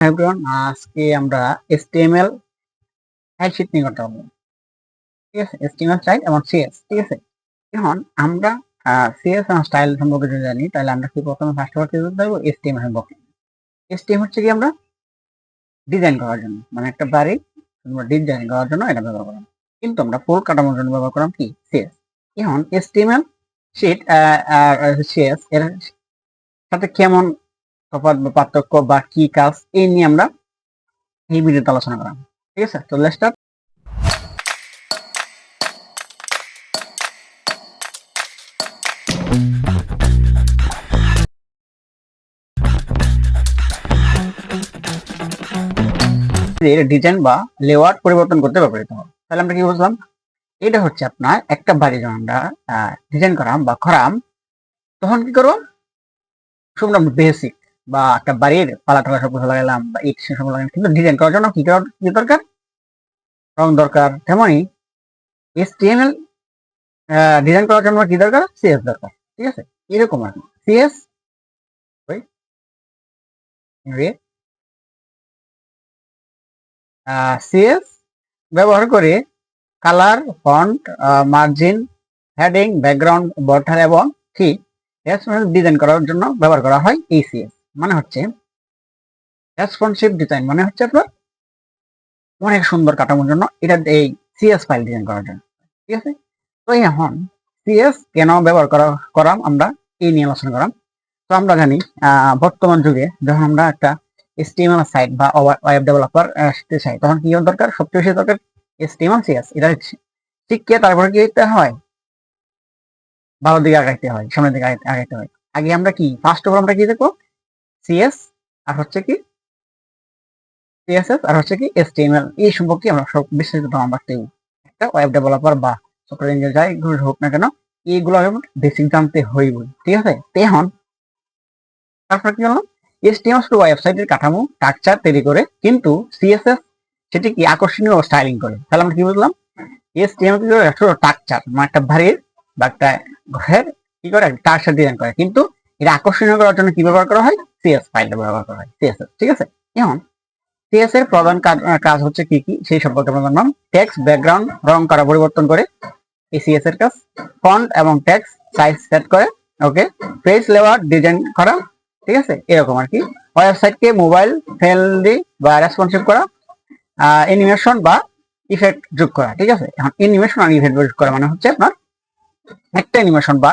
Everyone আজকে আমরা HTML file sheet নিয়ে কথা বলব। ঠিক আছে? HTML স্টাইল এবং CSS, ঠিক আছে? এখন আমরা CSS এবং স্টাইল সম্পর্কে যদি জানি, তাহলে আমরা কি প্রথমে ফার্স্ট অফ অল কি করতে HTML সম্পর্কে HTML হচ্ছে কি আমরা? ডিজাইন করার জন্য। মানে একটা বাড়ি ডিজাইন করার জন্য এটা ব্যবহার করলাম কিন্তু আমরা ফুল কাটানোর জন্য ব্যবহার করলাম কি? CSS এখন HTML শীট আর, CSS এর সাথে কেমন তফাৎ বা পার্থক্য বা কি কাজ, এই নিয়ে আমরা এই ভিডিওতে আলোচনা করাম। ঠিক আছে? তো লেটস স্টার্ট ডিজাইন বা লেআউট পরিবর্তন করতে ব্যবহৃত হয়। তাহলে আমরা কি বুঝলাম? এটা হচ্ছে আপনার একটা বাড়ি যখন আমরা ডিজাইন করাম বা করাম, তখন কি করব? আমরা বেসিক বা একটা বাড়ির পালা টালা সব কিছু লাগালাম বা ইট সব লাগালাম কিন্তু ডিজাইন করার জন্য কি কি দরকার? রং দরকার, তেমনই এসটিএমএল ডিজাইন করার জন্য কি দরকার? সিএস দরকার, ঠিক আছে? এরকম আর কি। সিএস সিএস ব্যবহার করে colour font margin heading background border এবং কি? ডিজাইন করার জন্য ব্যবহার করা হয় এসিএস মানে হচ্ছে রেসপন্সিভ ডিজাইন মানে হচ্ছে আপনার অনেক সুন্দর কাঠামোর জন্য এটা এই সিএস ফাইল ডিজাইন করার জন্য। ঠিক আছে? তো এখন সিএস কেন ব্যবহার করা, করাম আমরা? এই নিয়ে আলোচনা করাম। তো আমরা জানি বর্তমান যুগে যখন আমরা একটা এসটিএমএল সাইট বা ওয়েব ডেভেলপার শিখতে চাই, তখন কি দরকার? সবচেয়ে বেশি দরকার এসটিএমএল সিএস এটা হচ্ছে ঠিক কে তারপরে কি করতে হয়? ভালো দিকে আগাইতে হয়, সামনের দিকে আগাইতে- আগাইতে হয়। আগে আমরা কি ফার্স্ট অফ অল আমরা কি দেখব? সিএস আর হচ্ছে কি? সিএসএস আর হচ্ছে কি? এসটিএমএল এই সম্পর্কে আমরা সব বিস্তারিত আমরা দেখব একটা ওয়েব ডেভেলপার বা সফটওয়্যার ইঞ্জিনিয়ার যাই হোক না কেন, এইগুলো বেসিক জানতে হইব ঠিক আছে? তো এখন তারপর কি হলো এসটিএমএল শুধু ওয়েবসাইটের কাঠামো স্ট্রাকচার তৈরি করে, কিন্তু সিএসএস সেটি কি আকর্ষণীয় স্টাইলিং করে? তাহলে আমরা কি বুঝলাম? এসটিএমএল কি করে? স্ট্রাকচার মানে একটা বাড়ির বা একটা ঘরের কি করে? স্ট্রাকচার ডিজাইন করে। কিন্তু এটা আকর্ষণীয় করার জন্য কি ব্যবহার করা হয়? সিএস ফাইল ব্যবহার করা হয়। সিএসএস ঠিক আছে? এখন সিএস এর প্রধান কাজ হচ্ছে কি কি? সেই সম্পর্কে আমরা জানলাম। টেক্সট ব্যাকগ্রাউন্ড রং করা পরিবর্তন করে? এই সিএস এর কাজ। ফন্ট এবং টেক্সট সাইজ সেট করে ওকে পেজ লেআউট ডিজাইন করা ঠিক আছে? এরকম আর কি। ওয়েবসাইটকে মোবাইল ফ্রেন্ডলি বা রেসপন্সিভ করা অ্যানিমেশন বা ইফেক্ট যোগ করা ঠিক আছে? এখন অ্যানিমেশন আর ইফেক্ট যোগ করা মানে হচ্ছে আপনার একটা অ্যানিমেশন বা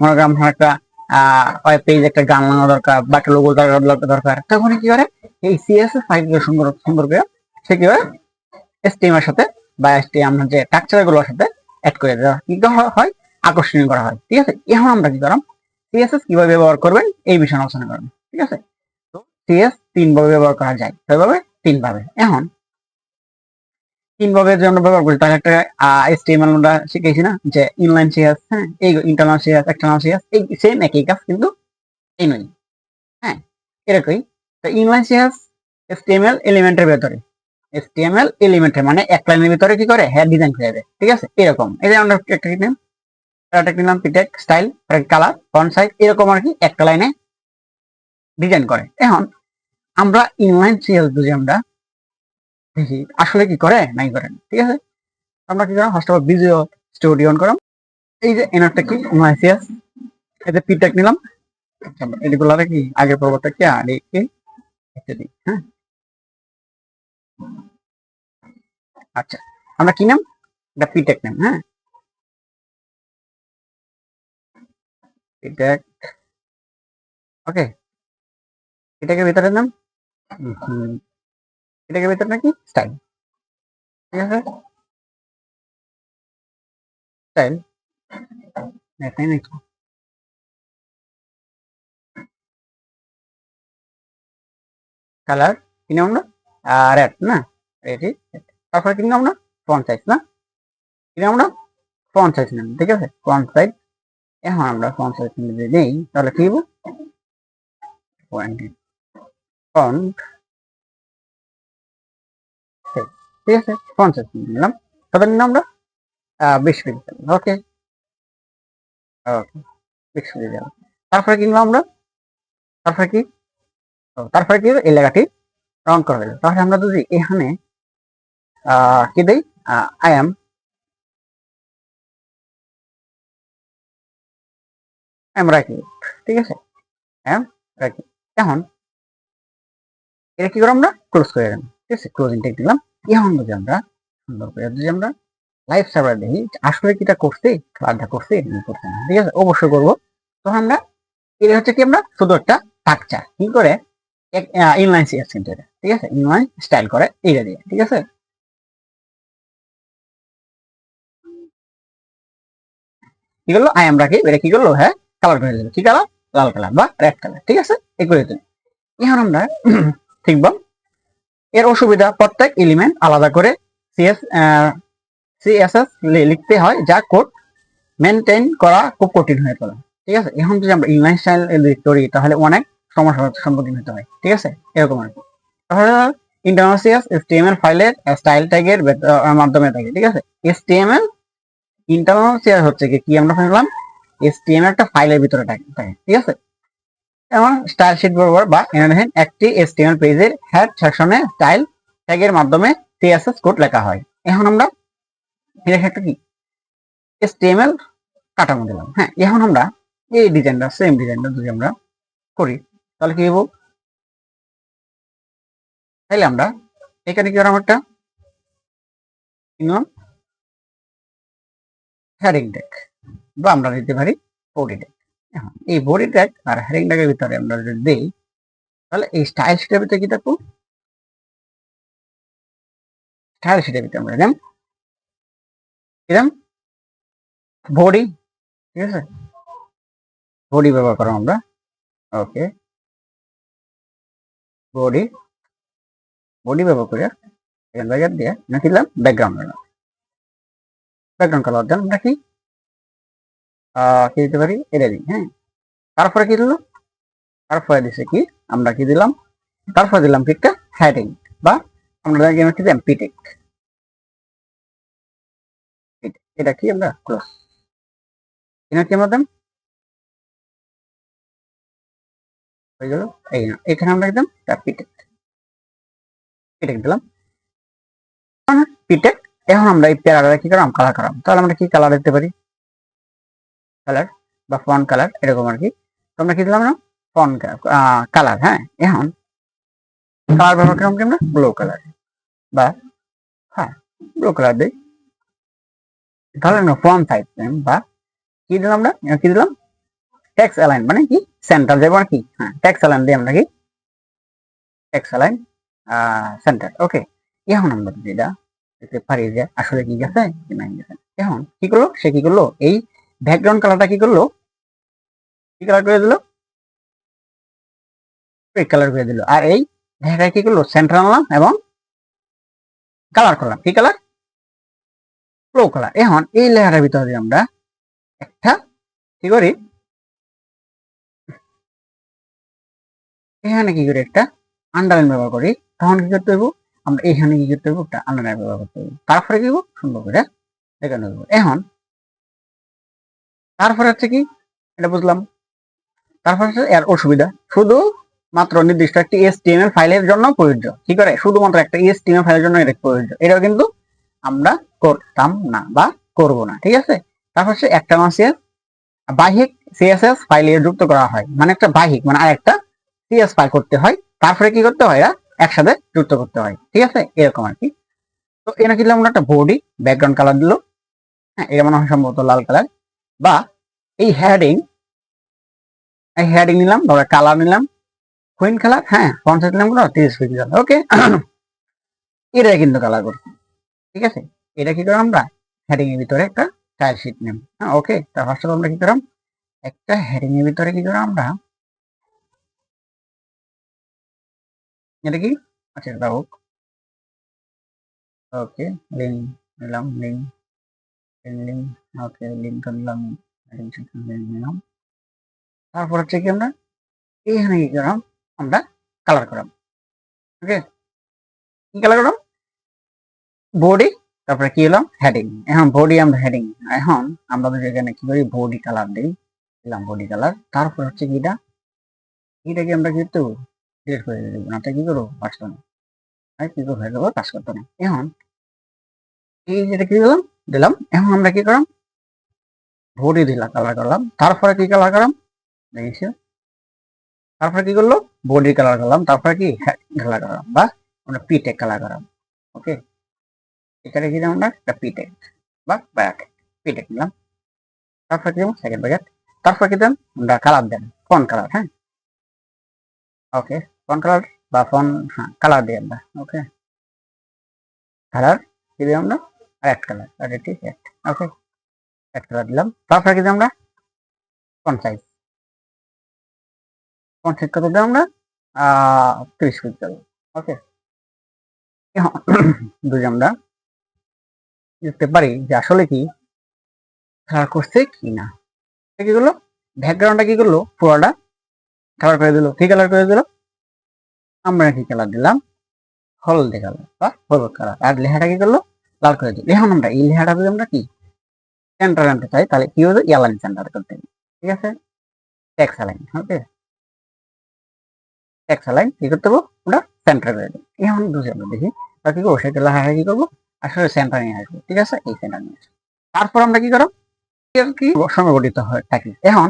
মনে করেন একটা ওয়েব পেজ একটা গান লাগানো দরকার বা একটা লোগো দরকার। তখন কি করে? এই সিএসএস ফাইলগুলো সুন্দর করে সে কি করে? এসটিএম এর সাথে বা এসটিএম যে স্ট্রাকচারগুলোর সাথে অ্যাড করে দেওয়া কি হয়? আকর্ষণীয় করা হয়। ঠিক আছে? এখন আমরা কি করলাম সিএসএস কীভাবে ব্যবহার করবেন? এই বিষয়ে আলোচনা করবেন ঠিক আছে? তো সিএস তিন ভাবে ব্যবহার করা যায়। কীভাবে? তিন ভাবে এখন তিন ভাবে যে ব্যবহার তাহলে একটা এসটিএমএল আমরা শিখেছি না, যে ইনলাইন সিএস হ্যাঁ এই ইন্টারনাল এক্সটার্নাল সিএস এই সেম একই কাজ, কিন্তু এই নয়। হ্যাঁ এরকমই। তো ইনলাইন সিএস এসটিএমএল এলিমেন্টের ভেতরে। এসটিএমএল এলিমেন্টের মানে এক লাইনের ভিতরে কি করে? হ্যাঁ ডিজাইন করে দেয়। ঠিক আছে? এরকম। এই আমরা একটা নাম একটা পিটেক স্টাইল কালার ফন্ট সাইজ এরকম আর কি একটা লাইনে ডিজাইন করে। এখন, আমরা ইনলাইন সিএস বুঝি আমরা দেখি, আসলে কি করে? নাই করে। ঠিক আছে? আমরা কি করাম? First of all video studio on করাম। এই যে এনারটা কি? সিএস এতে পিটেক নিলাম। এগুলো কি আগের পর্বটা কি? আর এই কি? একটা দিই হ্যাঁ? আচ্ছা আমরা কি নাম? এটা পিটেক নাম হ্যাঁ? পিটেক ওকে পিটেকের ভিতরে নাম? পিটেকের ভিতরে নাকি? স্টাইল ঠিক আছে? স্টাইল এটাই নাকি কালার কি নাম না? রেড না রেডি তারপরে কি না ফ্রন্ট সাইজ না? কি নাম না ফ্রন্ট সাইজ নাম, ঠিক আছে? ফ্রন্ট সাইজ এখন আমরা ফ্রন্ট সাইজ যদি নেই, তাহলে কি হব ফ্রন্ট ঠিক আছে ফ্রন্ট সাইজ নিলাম। তবে নিলাম আমরা বিশ পিক্সেল ওকে। ওকে, বিশ পিক্সেল তারপরে কি নিলাম আমরা? তারপরে কি? তারপরে কি এই লেখাটি রং করা হয়ে তাহলে আমরা যদি এখানে কি দেই? আই এম এম রাখি ঠিক আছে? এম রাখি এখন, এটা কি করে আমরা? ক্লোজ করে দিলাম ঠিক আছে? ক্লোজিং টেক দিলাম এখন যদি আমরা, সুন্দর করে যদি আমরা লাইভ সার্ভার দেখি, আসলে কি এটা করছে খেলাটা করছে নাকি করছে না। ঠিক আছে? অবশ্যই করব। তখন আমরা, এটা হচ্ছে কি আমরা, শুধু একটা স্ট্রাকচার কি করে? ইনলাইন সিএস কিন্তু এটা ঠিক আছে? ইনলাইন স্টাইল করে, এইটা দিয়ে। ঠিক আছে? কি করল? আই এম রাখি এটা কি করল? হ্যাঁ কালার করে দিল। কি কালার লাল কালার বা রেড কালার ঠিক আছে? দিল এখন আমরা শিখব। এর অসুবিধা প্রত্যেক এলিমেন্ট আলাদা করে সিএস সিএসএস লিখতে হয় যা কোড মেনটেন করা খুব কঠিন হয়ে পড়ে। ঠিক আছে? এখন যদি আমরা ইনলাইন স্টাইল করি তাহলে অনেক সমস্যার সম্মুখীন হতে হয়। ঠিক আছে? এরকম আর কি। তাহলে ইন্টারনাল সিএস এসটিএমএল ফাইলের স্টাইল ট্যাগের মাধ্যমে থাকে। ঠিক আছে? এসটিএমএল ইন্টারনাল সিএস হচ্ছে কি? আমরা পেলাম এসটিএমএল একটা ফাইলের ভিতরে থাকে, ঠিক আছে? এবং স্টাইল শিট বরাবর বা এখানে একটি এসটিএমএল পেজের হেড সেকশনে স্টাইল ট্যাগের মাধ্যমে সিএসএস কোড লেখা হয়। এখন আমরা এটা একটা কি? এসটিএমএল কাঠামো দিলাম। হ্যাঁ এখন আমরা এই ডিজাইনটা সেম ডিজাইনটা যদি আমরা করি, তাহলে কি হব তাহলে আমরা এখানে কি করলাম একটা? হেডিং ট্যাগ বা আমরা নিতে পারি বডি ট্যাগ এখন এই বডি ট্যাগ আর হেডিং ট্যাগের ভিতরে আমরা যদি দিই, তাহলে এই স্টাইল শিটের ভিতরে কি থাকব স্টাইল শিটের ভিতরে আমরা দিলাম দিলাম বডি ঠিক আছে? বডি ব্যবহার করো আমরা ওকে বডি বডি ব্যবহার করে এখান থেকে দিয়ে নাকি দিলাম? ব্যাকগ্রাউন্ড ব্যাকগ্রাউন্ড কালার দিলাম, আমরা কি দিতে পারি? এটা দিই হ্যাঁ। তারপরে কি দিল তারপরে দিছে কি? আমরা কি দিলাম? তারপরে দিলাম কি একটা হেডিং বা আমরা কি দিলাম পিটেক এটা কি আমরা ক্লোজ এটা কি আমরা হয়ে গেল, এই না, এখানে আমরা একদম পিটেক পিটেক দিলাম? পিটেক এখন আমরা এই প্যারাটা কি করলাম? কালার করাম তাহলে আমরা কি কালার দিতে পারি? কালার বা ফন কালার এরকম আর কি। তো আমরা কি দিলাম না? ফন কালার হ্যাঁ? এখন কালার ব্যবহার করলাম কি ব্লু কালার বা হ্যাঁ ব্লু কালার দিই। তাহলে আমরা ফন টাইপ বা, কি দিলাম আমরা? কি দিলাম? ট্যাক্স অ্যালাইন মানে কি? সেন্টার যেমন কি। হ্যাঁ ট্যাক্স অ্যালাইন দিয়ে আমরা কি? ট্যাক্স অ্যালাইন সেন্টার ওকে এখন আমরা যেটা দেখতে পারি যে আসলে কি গেছে? কি নাই গেছে? এখন কি করল? সে কি করল? এই ব্যাকগ্রাউন্ড কালারটা কি করল? কি কালার করে দিল? কালার করে দিল। আর এই ঢাকায় কি করল? সেন্টার আনলাম এবং কালার করলাম। কি কালার ব্লু কালার এখন এই লেয়ারের ভিতরে আমরা একটা কি করি? এখানে কি করি? একটা আন্ডারলাইন ব্যবহার করি। তখন কি করতে হইব? আমরা এখানে কি করতে হইব? একটা আন্ডারলাইন ব্যবহার করতে হইব। তারপরে কি সুন্দর করে দেখানো হইব। এখন তারপরে হচ্ছে কি, এটা বুঝলাম। তারপর হচ্ছে এর অসুবিধা। শুধু মাত্র নির্দিষ্ট একটি এসটিএমএল ফাইলের জন্য প্রযোজ্য। কি করে? শুধুমাত্র একটা এসটিএমএল ফাইলের জন্য এটা প্রযোজ্য। এটাও কিন্তু আমরা করতাম না বা করব না। ঠিক আছে? তারপর হচ্ছে একটা মাসে বাহিক সিএসএস ফাইলে যুক্ত করা হয়। মানে একটা বাহিক মানে আরেকটা সিএস ফাইল করতে হয়। তারপরে কি করতে হয়? এরা একসাথে যুক্ত করতে হয়। ঠিক আছে? এরকম আর কি। তো এখানে দিলাম? আমরা একটা বডি ব্যাকগ্রাউন্ড কালার দিল। হ্যাঁ এটা মনে হয় সম্ভবত লাল কালার বা এই হেডিং এই হেডিং নিলাম ধরো কালার নিলাম কুইন কালার হ্যাঁ সাইজ নিলাম কোনো তিরিশ পিক্সেল ওকে এটা কিন্তু কালার করছি ঠিক আছে? এটা কি করলাম আমরা? হেডিং এর ভিতরে একটা স্টাইল শিট নেব হ্যাঁ ওকে তার ফার্স্ট আমরা কি করলাম একটা হেডিং এর ভিতরে কি করলাম আমরা? এটা কি? আচ্ছা এটা হোক। ওকে লিঙ্ক নিলাম লিঙ্ক লিঙ্ক ওকে লিঙ্ক নিলাম নিলাম তারপর হচ্ছে কি আমরা, এইখানে কি করলাম? আমরা কালার করলাম। ওকে কি কালার করলাম? বডি তারপরে কি হলাম? হেডিং এখন বডি আমরা হেডিং এখন আমরা যদি এখানে কি করি? বডি কালার দিই, দিলাম বডি কালার তারপর হচ্ছে কি এটা? এটাকে আমরা কিন্তু ডিলিট করে দেবো না। কি করব? বাঁচতো না আর কি যাব কাজ করতে না এখন এই যেটা কি দিলাম? দিলাম। এখন আমরা কি করলাম? বডি দিলাম কালার করলাম তারপরে কি কালার করলাম দেখিস তারপরে কি করল? বডি কালার করলাম তারপরে কি? কালার করলাম বা আমরা পিটেক কালার করলাম ওকে? এখানে কি আমরা? একটা পিটেক বা ব্যাক পিটেক নিলাম তারপরে কি দিলাম? সেকেন্ড ব্যাকেট তারপরে কি দিলাম আমরা কালার দেন। ফোন কালার হ্যাঁ? ওকে, ফোন কালার বা ফোন হ্যাঁ কালার দিই আমরা। ওকে? কালার কি দিলাম আমরা? Red colour red okay? Colour দিলাম। তারপরে কি আমরা ফোন সাইজ ফোন সাইজ কত দিলাম আমরা? তিরিশ পিক্সেল ওকে বুঝি আমরা দেখতে পারি যে আসলে কি খেলার করছে কি না। কি করল? ব্যাকগ্রাউন্ডটা কি করল? পুরোটা কালার করে দিল। কি কালার করে দিল? আমরা কি কালার দিলাম? হলদে কালার বা হলুদ কালার আর লেহাটা কি করল? লাল করে দিল। এখন আমরা এই লেহাটা আমরা কি? সেন্টার আনতে চাই তাহলে কি হবে? ইয়ালাইন সেন্টার করতে ঠিক আছে? Text line okay text line কি করতে হবে? আমরা সেন্টার করে দেবো। এখন বুঝে আমরা দেখি? বা কি করব? সেটা লেখা কি করব। আসলে সেন্টার নিয়ে আসব। ঠিক আছে? এই সেন্টার নিয়ে আসব। তারপর আমরা কি করব? কি? সংগঠিত হয় থাকি এখন,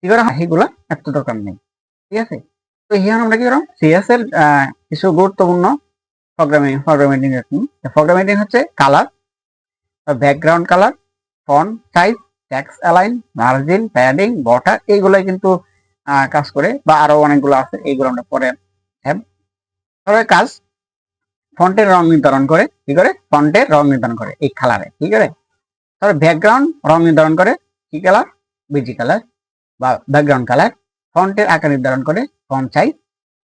কি করা এগুলা এত দরকার নেই। ঠিক আছে? তো এখন আমরা কি করব? সিএস এর কিছু গুরুত্বপূর্ণ প্রোগ্রামিং প্রোগ্রামিং প্রোগ্রামিং হচ্ছে colour background colour font size text align, margin, padding border এইগুলো কিন্তু কাজ করে, বা আরও অনেকগুলো আছে, এইগুলো আমরা পরে হ্যাঁ কাজ ফন্টের রং নির্ধারণ করে, কি করে? ফন্টের রং নির্ধারণ করে, এই কালারে কি করে তবে ব্যাকগ্রাউন্ড রং নির্ধারণ করে, কি কালার? বিজি কালার, বা ব্যাকগ্রাউন্ড কালার। ফন্টের আকার নির্ধারণ করে ফন্ট সাইজ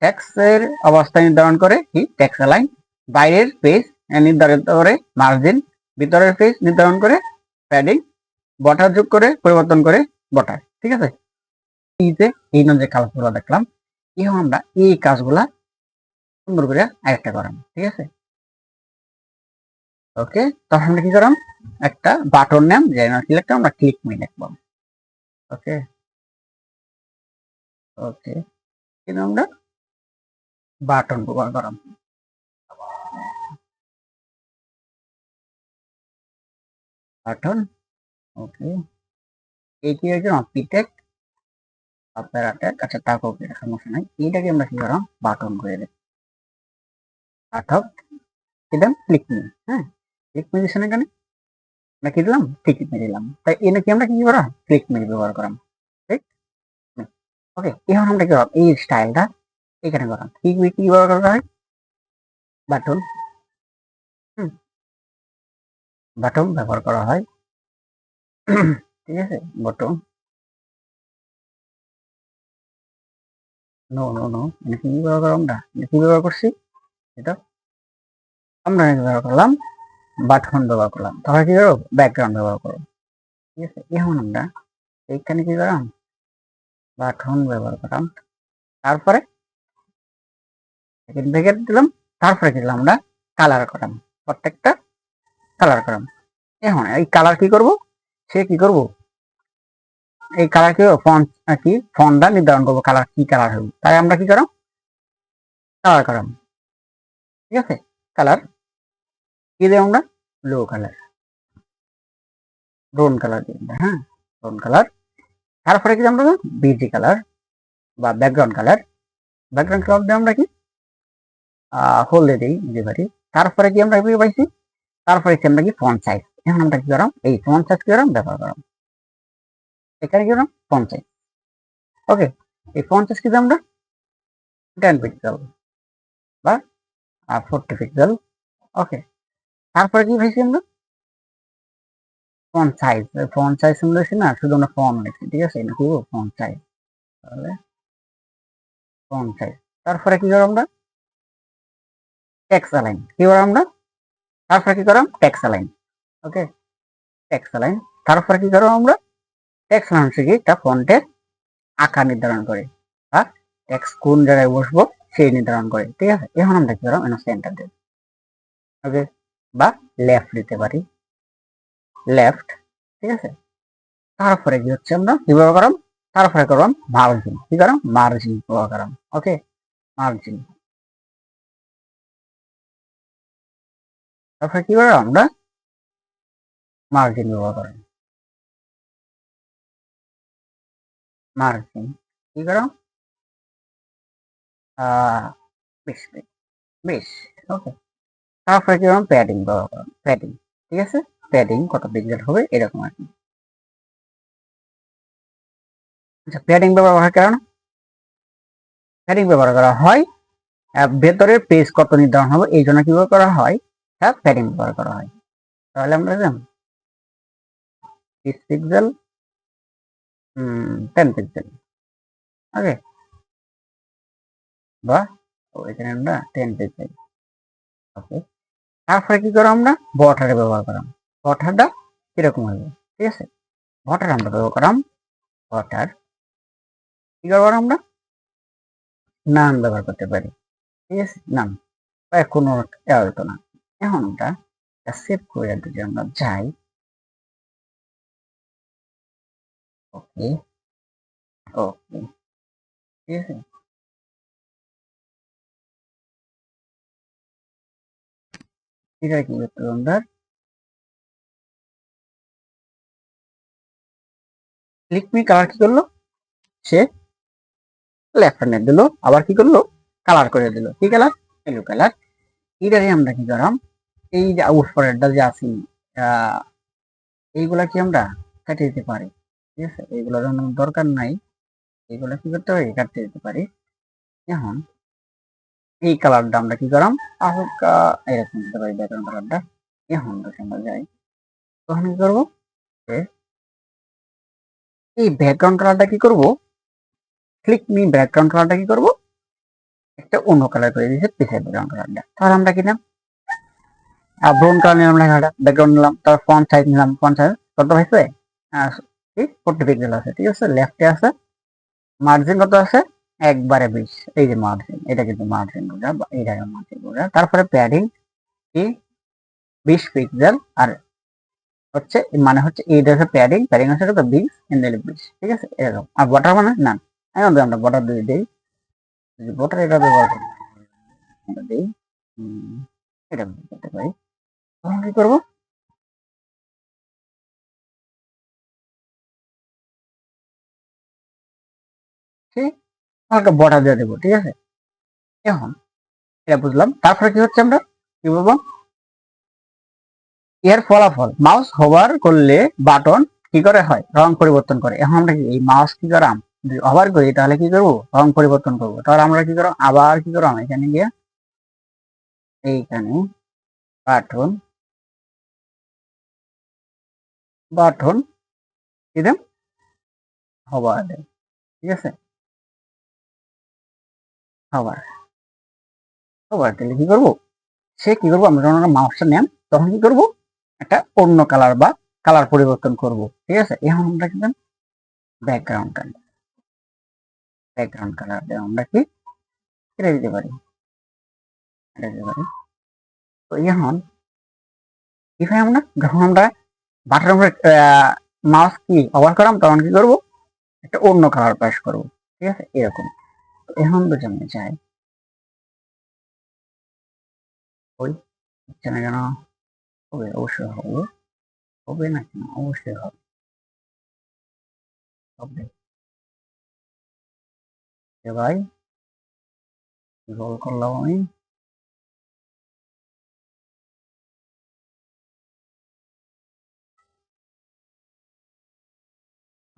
ট্যাক্সের অবস্থা নির্ধারণ করে, কি? ট্যাক্স লাইন বাইরের পেজ নির্ধারিত করে, মার্জিন। ভিতরের পেজ নির্ধারণ করে প্যাডিং বটার যোগ করে, পরিবর্তন করে বটার, ঠিক আছে? এই যে এই যে কাজগুলো দেখলাম এখন আমরা এই কাজগুলা সুন্দর করে আরেকটা করাম ঠিক আছে? ওকে তখন আমরা কি করাম? একটা বাটন নাম, যে কি লিখতাম আমরা ক্লিক মি লিখব ওকে? ওকে কিন্তু আমরা বাটন ব্যবহার করাম বাটন ওকে কি হয়েছে পিটেক আপনার আটেক আচ্ছা তা কপি সমস্যা নাই? এইটাকে আমরা কি করাম বাটন করে দেব। পাঠক দিলাম? ক্লিক মি হ্যাঁ? ক্লিক মি দিচ্ছেন এখানে? আমরা কি দিলাম? ক্লিক মি দিলাম। তাই এনে কি আমরা কি করা? ক্লিক মি ব্যবহার করাম। ঠিক ওকে এখন আমরা কি করাম এই স্টাইলটা এখানে করাম। ক্লিক মি কি ব্যবহার করা হয়? বাটন হুম। বাটন ব্যবহার করা হয়। ঠিক আছে? বাটন নো নো নো কি ব্যবহার করলাম? এটা কি ব্যবহার করছি? এটা আমরা ব্যবহার করলাম বাটন ব্যবহার করলাম। তাহলে কি করব? ব্যাকগ্রাউন্ড ব্যবহার করব। ঠিক আছে? এখন আমরা এইখানে কি করলাম? বাটন ব্যবহার করলাম। তারপরে ব্রেকেট দিলাম। তারপরে কি আমরা? কালার করাম প্রত্যেকটা কালার করাম এখন এই কালার কি করব? সে কি করব? এই কালার কি ফন্ট কি? ফন্টটা নির্ধারণ করব কালার কি কালার হবে। তাই আমরা কি করাম কালার করাম ঠিক আছে? কালার কি দেব আমরা? ব্লু কালার ব্রাউন কালার দিই হ্যাঁ? ব্রাউন কালার তারপরে কি আমরা? বিজি কালার বা ব্যাকগ্রাউন্ড কালার ব্যাকগ্রাউন্ড কালার দিয়ে আমরা কি? হলদে দিই যে পারি তারপরে কি আমরা পাইছি? তারপরে কি আমরা কি ফন্ট সাইজ এখন আমরা কি করাম এই ফন্ট সাইজ কি করাম ব্যবহার করাম এখানে কি করাম ফন্ট সাইজ ওকে এই ফন্ট সাইজ কি দিই আমরা টেন পিক্সেল বা ফোরটি পিক্সেল ওকে তারপরে কি পাইছি আমরা ফন্ট সাইজ ফন্ট সাইজ লিখছি না? শুধু আমরা ফন্ট লিখছি ঠিক আছে? এটা কি ফন্ট সাইজ তাহলে ফন্ট সাইজ তারপরে কি করব আমরা? টেক্স অ্যালাইন কি করব আমরা? তারপরে কি করব text align okay text align তারপরে কি করব আমরা? টেক্স অ্যালাইন কি? একটা ফন্টের আকার নির্ধারণ করে, বা টেক্স কোন জায়গায় বসবো সেই নির্ধারণ করে, ঠিক আছে? এখন আমরা কি এখানে সেন্টার দেব ওকে বা লেফট দিতে পারি লেফট ঠিক আছে? তারপরে কি হচ্ছে আমরা? কি ব্যবহার করাম তারপরে করলাম মার্জিন কি করলাম মার্জিন ব্যবহার করাম ওকে মার্জিন তারপরে কি করো আমরা মার্জিন ব্যবহার করি মার্জিন কি করো? বেশ বেশ ওকে তারপরে কি করো প্যাডিং ব্যবহার করো প্যাডিং ঠিক আছে? প্যাডিং কত পিক্সেল হবে এরকম আর কি। আচ্ছা প্যাডিং ব্যবহার হয় কেন প্যাডিং ব্যবহার করা হয় ভেতরের পেজ কত নির্ধারণ হবে, এই জন্য কীভাবে করা হয় হ্যাঁ প্যাডিং ব্যবহার করা হয়। তাহলে আমরা জানি six pixel ten pixel okay বা এখানে আমরা টেন পিক্সেল ওকে তারপরে কি করো আমরা? বটারে ব্যবহার করাম বটারটা কীরকম হবে? ঠিক আছে? বটার আমরা ব্যবহার করাম বটার কি করব আমরা? নাম ব্যবহার করতে পারি। ঠিক আছে? নাম বা কোনো হতো না। এখন আমরা সেভ করে যদি আমরা যাই ওকে ওকে ঠিক আছে? এটা কালার কি করল? সে লেফট হ্যান্ডে দিল, আবার কি করল? কালার করে দিল। কি কালার ইয়েলো কালার এটারে আমরা কি করাম এই যে উপরেরটা যে আছি এইগুলা কি আমরা কাটিয়ে দিতে পারি? ঠিক আছে, এইগুলো যখন দরকার নাই, এইগুলা কি করতে পারি কাটতে দিতে পারি। এখন এই কালারটা আমরা কি করাম হালকা এরকম দিতে পারি ব্যাকগ্রাউন্ড কালারটা। এখন আমরা যাই, তখন কি করব? এই ব্যাকগ্রাউন্ড কালারটা কি করব? ক্লিক মি ব্যাকগ্রাউন্ড কালারটা কি করব? একটা অন্য কালার করে দিয়েছে পিছের ব্যাকগ্রাউন্ড কালারটা। তাহলে আমরা কি ব্রাউন কালার নিলাম লেখাটা ব্যাকগ্রাউন্ড নিলাম, তারপর ফন্ট সাইজ নিলাম ফন্ট সাইজ কত হয়েছে ফোর্টি পিক্সেল আছে, ঠিক আছে? লেফটে আছে মার্জিন কত আছে? একবারে বিশ, এই যে মার্জিন এটা কিন্তু মার্জিনগুলা বা এই জায়গায় মার্জিনগুলা তারপরে প্যাডিং কি বিশ পিক্সেল আর হচ্ছে মানে হচ্ছে এইটা হচ্ছে প্যাডিং প্যাডিং হচ্ছে কত? বিশ হ্যান্ডেল বিশ, ঠিক আছে? এরকম। আর বটার মানে? না, এখন আমরা বটার দিয়ে দিই। বটার এটা ব্যবহার করি এটা করতে পারি। তখন কি করব? হালকা বটা দিয়ে দেবো, ঠিক আছে? এখন এটা বুঝলাম। তারপরে কি হচ্ছে আমরা? কি বলব? এর ফলাফল মাউস হোভার করলে বাটন কি করে হয়? রং পরিবর্তন করে। এখন আমরা এই মাউস কি করাম যদি হোভার করি, তাহলে কি করব? রং পরিবর্তন করব। তাহলে আমরা কি করো আবার কি করো এখানে গিয়ে এইখানে বাটন বাটন দেন হোভার দেন ঠিক আছে? হোভার হোভার দিলে কি করব? সে কি করব? আমরা যখন মাউসটা নেন, তখন কি করব? একটা অন্য কালার বা কালার পরিবর্তন করব, ঠিক আছে? এখন আমরা কি ব্যাকগ্রাউন্ড কালার ব্যাকগ্রাউন্ড কালার আমরা কি এটা দিতে পারি? তো এখন কি হয় আমরা যখন আমরা বাটার উপরে মাউস কি অবার করাম, তখন কি করব? একটা অন্য কালার প্রেস করব, ঠিক আছে? এরকম। তো এখন যদি আমি চাই ওই হচ্ছে না কেন হবে, অবশ্যই হবে। হবে না কেন? অবশ্যই হবে। হবে। ভাই রোল করলাম আমি।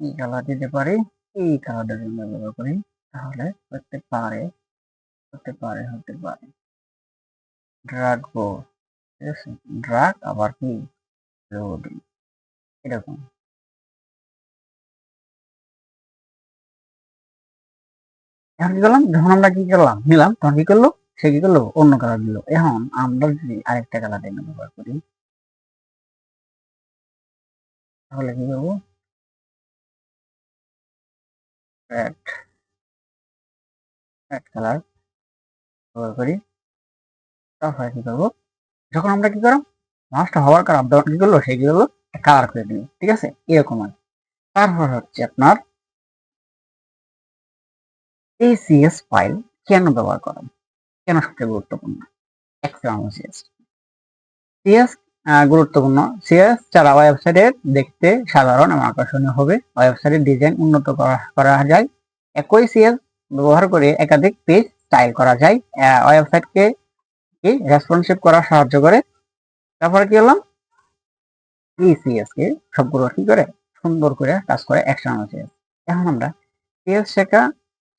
এই কালার দিতে পারি, এই কালারটা যদি আমরা ব্যবহার করি, তাহলে করতে পারে, হতে পারে হতে পারে। ড্রাগ গো ঠিক আছে? ড্রাগ আবার কি? এরকম। এখন কি করলাম? যখন আমরা কি করলাম? নিলাম, তখন কি করল? সে কি করল? অন্য কালার দিল। এখন আমরা যদি আরেকটা কালার ব্যবহার করি, তাহলে কি করব? রেড রেড কালার ব্যবহার করি। তারপরে কি করব? যখন আমরা কি করব লাস্ট হওয়ার কার আপ কি করল সেই কি কালার করে দিল, ঠিক আছে? এরকম আর তারপর হচ্ছে আপনার এই সিএস ফাইল কেন ব্যবহার করা? কেন সবচেয়ে গুরুত্বপূর্ণ? এক্সটার্নাল সিএস সিএস গুরুত্বপূর্ণ। সিএস ছাড়া ওয়েবসাইটের দেখতে সাধারণ এবং আকর্ষণীয় হবে। ওয়েবসাইটের ডিজাইন উন্নত করা যায়। একই সিএস ব্যবহার করে একাধিক পেজ স্টাইল করা যায়। ওয়েবসাইটকে কি রেসপন্সিভ করা সাহায্য করে? তারপরে কি হলাম সিএস কে সবগুলো কি করে? সুন্দর করে কাজ করে সিএস এখন আমরা সিএস শেখা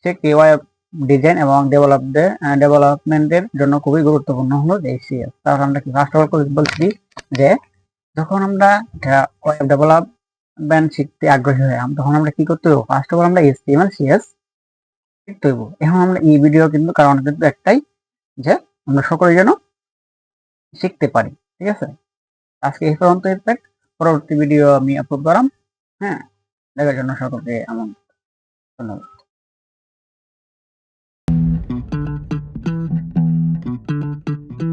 সে শেখে ওয়েব ডিজাইন এবং ডেভেলপ ডেভেলপমেন্টের জন্য খুবই গুরুত্বপূর্ণ হলো সিএস তাহলে আমরা কি ফার্স্ট অফ অল বলছি যে যখন আমরা ওয়েব ডেভেলপমেন্ট শিখতে আগ্রহী হই তখন আমরা কি করতে হবে ফার্স্ট অফ অল আমরা এইচটিএমএল সিএস শিখতে হইব। এখন আমরা এই ভিডিও কিন্তু কারণ কিন্তু একটাই যে আমরা সকলে যেন শিখতে পারি, ঠিক আছে? আজকে এই পর্যন্ত ইফেক্ট পরবর্তী ভিডিও আমি আপলোড করাম হ্যাঁ? দেখার জন্য সকলকে আমার ধন্যবাদ।